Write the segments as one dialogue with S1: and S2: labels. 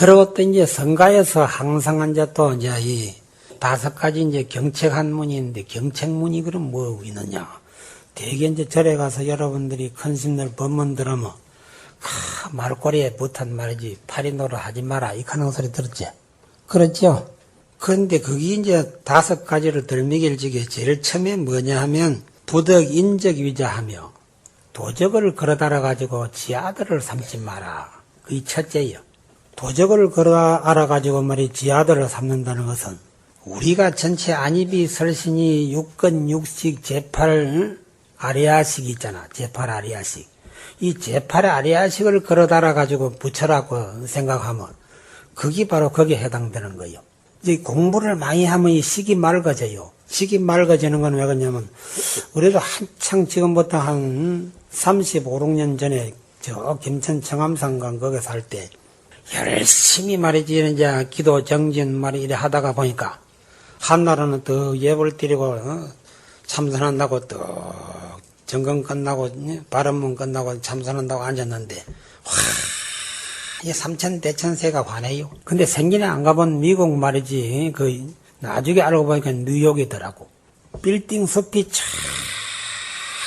S1: 그리고 또 이제 성가에서 항상 이제 또 이제 이 다섯 가지 이제 경책 한문이 있는데 경책문이 그럼 뭐 있느냐. 대개 이제 절에 가서 여러분들이 큰 스님들 법문 들으면 아, 말꼬리에 붙은 말이지 파리 노릇 하지 마라 이 하는 소리 들었지? 그렇죠? 그런데 그게 이제 다섯 가지를 들미길 지게 제일 처음에 뭐냐 하면 부덕 인적 위자하며 도적을 걸어달아 가지고 지 아들을 삼지 마라. 그게 첫째요. 도적을 걸어 알아 가지고 말이 지 아들을 삼는다는 것은 우리가 전체 안입이 설신이 육건 육식 제팔 아리아식 있잖아. 제팔 아리아식. 이 제팔 아리아식을 걸어 달아 가지고 붙여라고 생각하면 그게 바로 거기에 해당되는 거예요. 이제 공부를 많이 하면 이 식이 맑아져요. 식이 맑아지는 건 왜 그러냐면, 우리도 한창 지금부터 한 35, 6년 전에 저 김천 청암산강 거기 살 때, 열심히 말이지, 이제 기도 정진 말이 이래 하다가 보니까, 한날은 또 예불 드리고, 어? 참선한다고 또, 점검 끝나고, 발언문 끝나고 참선한다고 앉았는데, 와, 이 삼천 대천세가 관해요. 근데 생전에 안 가본 미국 말이지, 그, 나중에 알고 보니까 뉴욕이더라고. 빌딩 숲이 쫙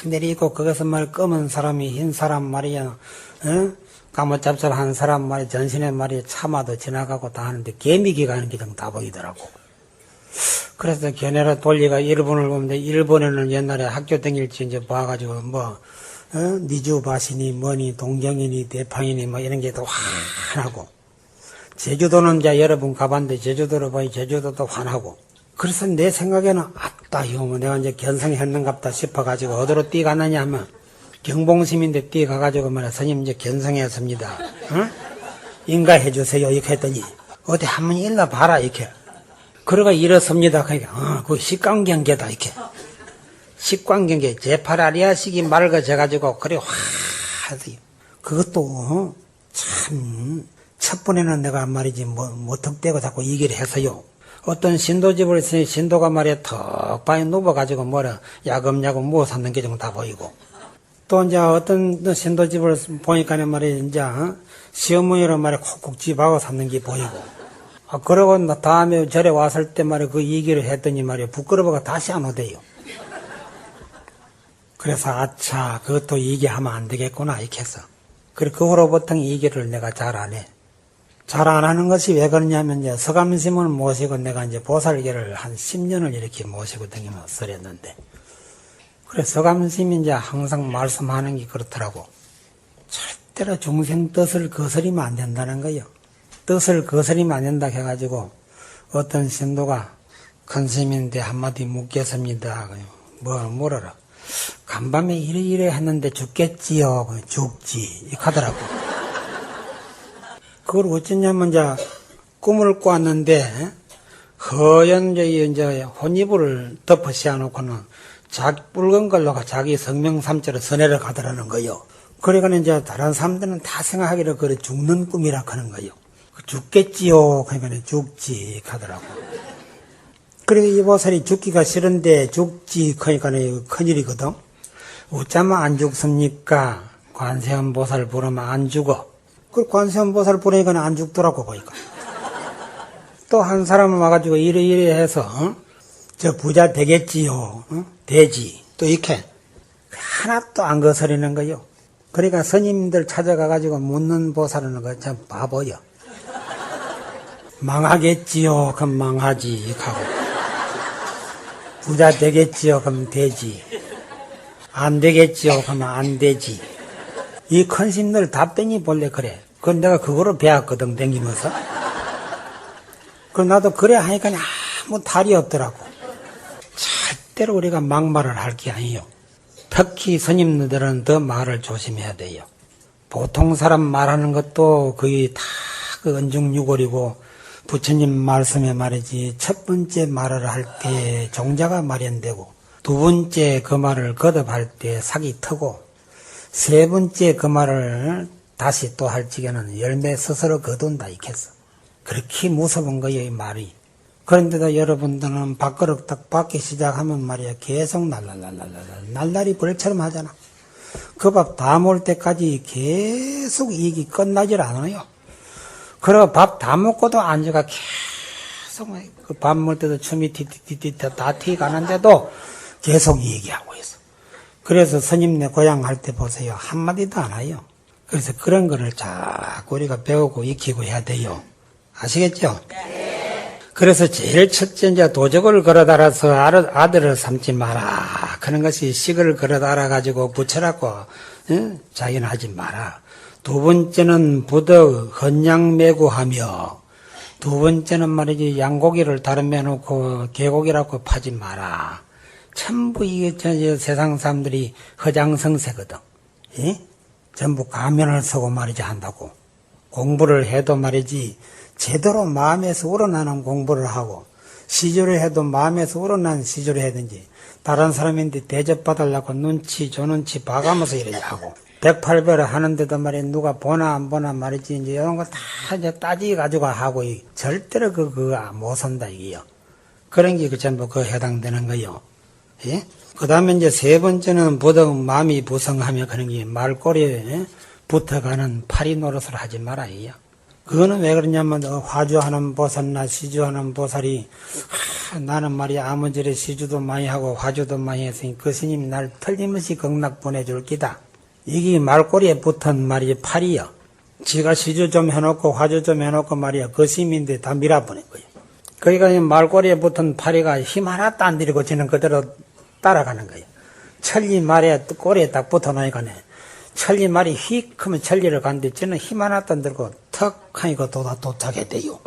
S1: 내리고, 거기서 말 검은 사람이 흰 사람 말이야, 어? 까무잡잡한 사람 말이 전신에 말이 차마도 지나가고 다 하는데, 개미기 가는 길은 다 보이더라고. 그래서 견해로 돌리가 일본을 보는데, 일본에는 옛날에 학교 때 이제 봐가지고, 뭐, 어? 니주바시니 뭐니 동경이니 대팡이니 뭐 이런 게또 환하고 제주도는 이제 여러분 가봤는데 제주도로 보니 제주도도 환하고 그래서 내 생각에는 아따 이거 뭐 내가 이제 견성했는갑다 싶어가지고 어디로 뛰가느냐 하면 경봉심인데 뛰가가지고 말이야 스님 이제 견성했습니다. 어? 인가해 주세요 이렇게 했더니. 어디 한번 일러 봐라 이렇게. 그러가 이렇습니다. 그러니까 어, 그 식강경계다 이렇게. 식광경계 제파라리아식이 맑아져가지고 그래 화하지 그것도 어? 참 첫번에는 내가 말이지 뭐 무턱대고 자꾸 얘기를 해서요. 어떤 신도집을 신도가 말이야 턱 바에 누워가지고 뭐라 야금야금 뭐 샀는 게 좀 다 보이고 또 이제 어떤 신도집을 보니까 말이야 이제 어? 시어머니로 말이야 콕콕 집하고 샀는 게 보이고 아, 그러고 나 다음에 절에 왔을 때 말이야 그 얘기를 했더니 말이야 부끄러워가 다시 안 오대요 그래서 아차 그것도 얘기하면 안 되겠구나 이렇게 해서 그래 그 후로부터 얘기를 내가 잘 안 해. 잘 안 하는 것이 왜 그러냐면 이제 서감심을 모시고 내가 이제 보살계를 한 10년을 이렇게 모시고 다니면서 설했는데 그래 서감심이 이제 항상 말씀하는 게 그렇더라고 절대로 중생 뜻을 거스리면 안 된다는 거요 뜻을 거스리면 안 된다 해가지고 어떤 신도가 큰 스님인데 한마디 묻겠습니다 뭐 뭐라라 간밤에 이래 이래 했는데 죽겠지요. 그 죽지. 이렇게 하더라고. 그걸 어쩌냐면 이제 꿈을 꿨는데 허연 이제 이제 혼이불을 덮어 씌워놓고는 자기 붉은 걸로가 자기 성명 삼자로 선회를 가더라는 거요. 그러니까 이제 다른 사람들은 다 생각하기를 그래 죽는 꿈이라 하는 거요. 죽겠지요. 그러니까 죽지 하더라고. 그리고 이 보살이 죽기가 싫은데 죽지 그러니까 큰일이거든. 어쩌면 안 죽습니까? 관세음 보살 부르면 안 죽어. 그 관세음 보살 부르니까 안 죽더라고 보니까. 또 한 사람은 와가지고 이래 이래 해서 어? 저 부자 되겠지요. 어? 되지. 또 이렇게 하나도 안 거스리는 거요. 그러니까 스님들 찾아가가지고 묻는 보살은 그참 바보요. 망하겠지요. 그럼 망하지. 하고. 부자 되겠지요? 그럼 되지. 안 되겠지요? 그러면 안 되지. 이큰 심들 답변이 본래 그래. 그건 내가 그거로 배웠거든, 댕기면서. 그 나도 그래 하니까 아무 탈이 없더라고. 절대로 우리가 막말을 할 게 아니에요. 특히 스님들은 더 말을 조심해야 돼요. 보통 사람 말하는 것도 거의 다그 은중유골이고 부처님 말씀에 말이지 첫 번째 말을 할 때 종자가 마련되고 두 번째 그 말을 거듭할 때 sak이 트고 세 번째 그 말을 다시 또 할 적에는 열매 스스로 거둔다 이겠어. 그렇게 무서운 거예요 이 말이. 그런데도 여러분들은 밥그릇 딱 받기 시작하면 말이야 계속 날랄랄랄랄 날라리 벌처럼 하잖아. 그 밥 다 먹을 때까지 계속 이익이 끝나질 않아요. 그리고 밥 다 먹고도 앉아가 계속 그 밥 먹을 때도 춤이 티티티티 다 티가 나는데도 계속 얘기하고 있어. 그래서 스님네 고향 할 때 보세요. 한마디도 안 해요. 그래서 그런 거를 자꾸 우리가 배우고 익히고 해야 돼요. 아시겠죠? 그래서 제일 첫째 이제 도적을 걸어 달아서 아들- 아들을 삼지 마라. 그런 것이 식을 걸어 달아 가지고 붙여라고 응? 자기는 하지 마라. 두 번째는 부덕 헌양 매구하며 두 번째는 말이지 양고기를 다름에 놓고 개고기라고 파지 마라. 전부 이게 저, 저 세상 사람들이 허장성세거든. 예? 전부 가면을 쓰고 말이지 한다고. 공부를 해도 말이지 제대로 마음에서 우러나는 공부를 하고 시주를 해도 마음에서 우러나는 시주를 해든지 다른 사람인데 대접받으려고 눈치 조눈치 봐가면서 이래 하고 백팔배를 하는데도 말이야 누가 보나 안 보나 말이지 이제 이런 거 다 이제 따지 가지고 하고 이 절대로 그 그거 못 산다 이게요. 그런 게 그 전부 그 해당되는 거요. 예? 그 다음에 이제 세 번째는 보통 마음이 부성하며 그런 게 말꼬리에 붙어가는 파리 노릇을 하지 말아요. 그거는 왜 그러냐면 어, 화주하는 보살나 시주하는 보살이 하, 나는 말이야 아무절에 시주도 많이 하고 화주도 많이 했으니 그 스님이 날 틀림없이 극락 보내줄 기다. 이게 말꼬리에 붙은 말이 팔이요. 지가 시주 좀 해놓고 화주 좀 해놓고 말이야 그 스님인데 다 밀어보낸 거예요. 그러니까 이 말꼬리에 붙은 파리가 힘 하나도 안 들이고 지는 그대로 따라가는 거예요. 천리 말에 꼬리에 딱 붙어놓으니까네. 천리 말이 휙 하면 천리를 가는데 저는 힘 하나도 안 들고 턱 하니까 도다 도착해 돼요.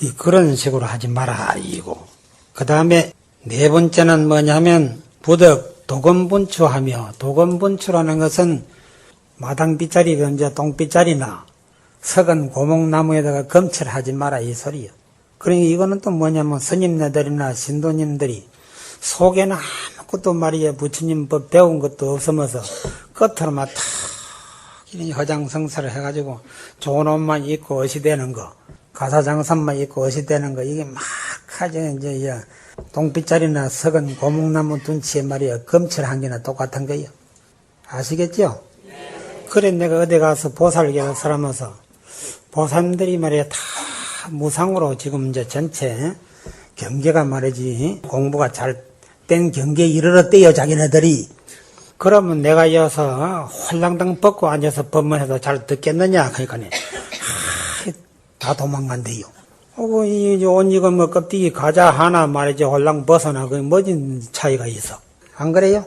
S1: 이 그런 식으로 하지 마라 이고. 그 다음에 네 번째는 뭐냐면 부덕 도건분추하며 도건분추라는 것은 마당 빗자리 이제 똥빗자리나 석은 고목나무에다가 검칠하지 마라 이 소리요. 그러니 이거는 또 뭐냐면 스님네들이나 신도님들이 속에는 아무것도 말이야 부처님 법 배운 것도 없으면서 끝으로만 탁 이런 허장성사를 해가지고 좋은 옷만 입고 어시되는 거 가사장선만 입고 어시되는 거 이게 막 하죠. 이제 이 동빛자리나 석은 고목나무 둔치에 말이야. 검칠한 게나 똑같은 거예요. 아시겠죠? 그래 내가 어디 가서 보살계를 살아면서 보살들이 말이야 다 무상으로 지금 이제 전체 경계가 말이지 공부가 잘 된 경계에 이르렀대요 자기네들이 그러면 내가 이어서 홀랑당 벗고 앉아서 법문해도 잘 듣겠느냐 그러니까 다 도망간대요 어구 이옷 이거 뭐 껍데기 과자 하나 말이지 홀랑 벗어나 그 뭐진 차이가 있어 안 그래요?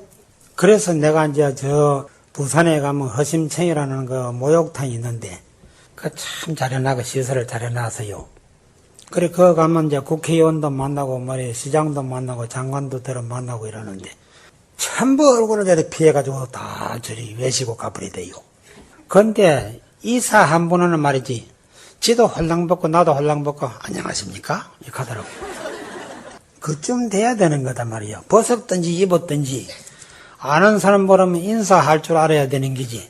S1: 그래서 내가 이제 저 부산에 가면 허심청이라는 그 목욕탕이 있는데 그 참 잘해놔고 시설을 잘해놨어요. 그래 그 가면 이제 국회의원도 만나고 말이야 시장도 만나고 장관도 들어 만나고 이러는데 전부 얼굴을 저리 피해가지고 다 저리 외시고 가버리대요. 근데 이사 한 분은 말이지 지도 홀랑 벗고 나도 홀랑 벗고 안녕하십니까? 이렇게 하더라고. 그쯤 돼야 되는 거다 말이야. 벗었든지 입었든지 아는 사람 보려면 인사할 줄 알아야 되는 기지.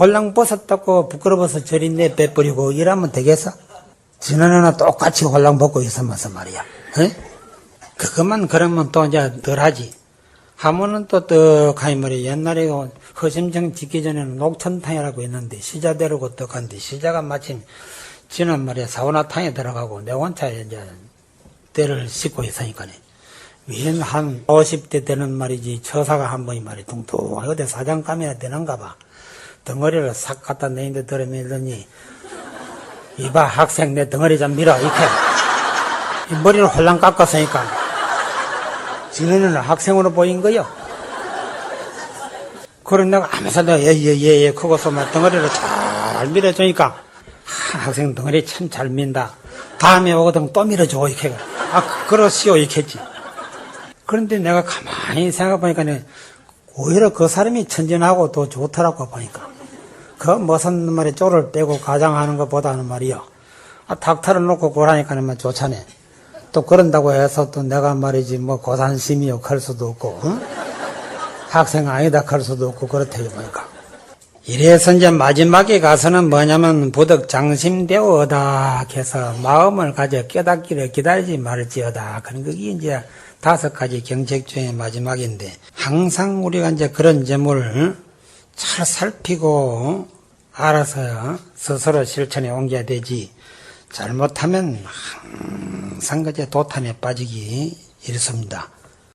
S1: 홀랑 벗었다고 부끄러워서 저리 내빼버리고 이러면 되겠어? 지난해나 똑같이 홀랑 벗고 있으면서 말이야. 에? 그것만 그러면 또 이제 덜 하지. 하면은 또 말이야. 옛날에 허심정 짓기 전에는 녹천탕이라고 했는데 시자대로고 떡한데 시자가 마침 지난 말이야 사우나탕에 들어가고 내 혼자 이제 때를 씻고 있으니까네. 위엔 한 50대 되는 말이지 처사가 한 번이 말이 뚱뚱하게 어디 사장감이나 되는가 봐. 덩어리를 싹 갖다 내는데 들어밀더니 이봐 학생 내 덩어리 좀 밀어 이렇게 이 머리를 홀랑 깎았으니까 지네는 학생으로 보인 거요. 그래 내가 아무서도 예예예예 크고서 막 덩어리를 잘 밀어주니까 아, 학생 덩어리 참 잘 민다. 다음에 오거든 또 밀어줘 이렇게 아 그러시오 이렇게 했지. 그런데 내가 가만히 생각해보니까 오히려 그 사람이 천진하고 더 좋더라고 보니까 그 무슨 말에 쪼를 빼고 가장하는 것보다는 말이요 아, 닥터를 놓고 고라니까는 좋잖아 또 그런다고 해서 또 내가 말이지 뭐 고산심이요 할 수도 없고 응? 학생 아니다 할 수도 없고 그렇대요 보니까. 이래서 이제 마지막에 가서는 뭐냐면 부덕 장심되어다 해서 마음을 가져 깨닫기를 기다리지 말지어다. 그런 그게 이제 다섯 가지 경책 중의 마지막인데 항상 우리가 이제 그런 점을 잘 살피고 알아서 스스로 실천에 옮겨야 되지 잘못하면 항상 그제 도탄에 빠지기 이렇습니다.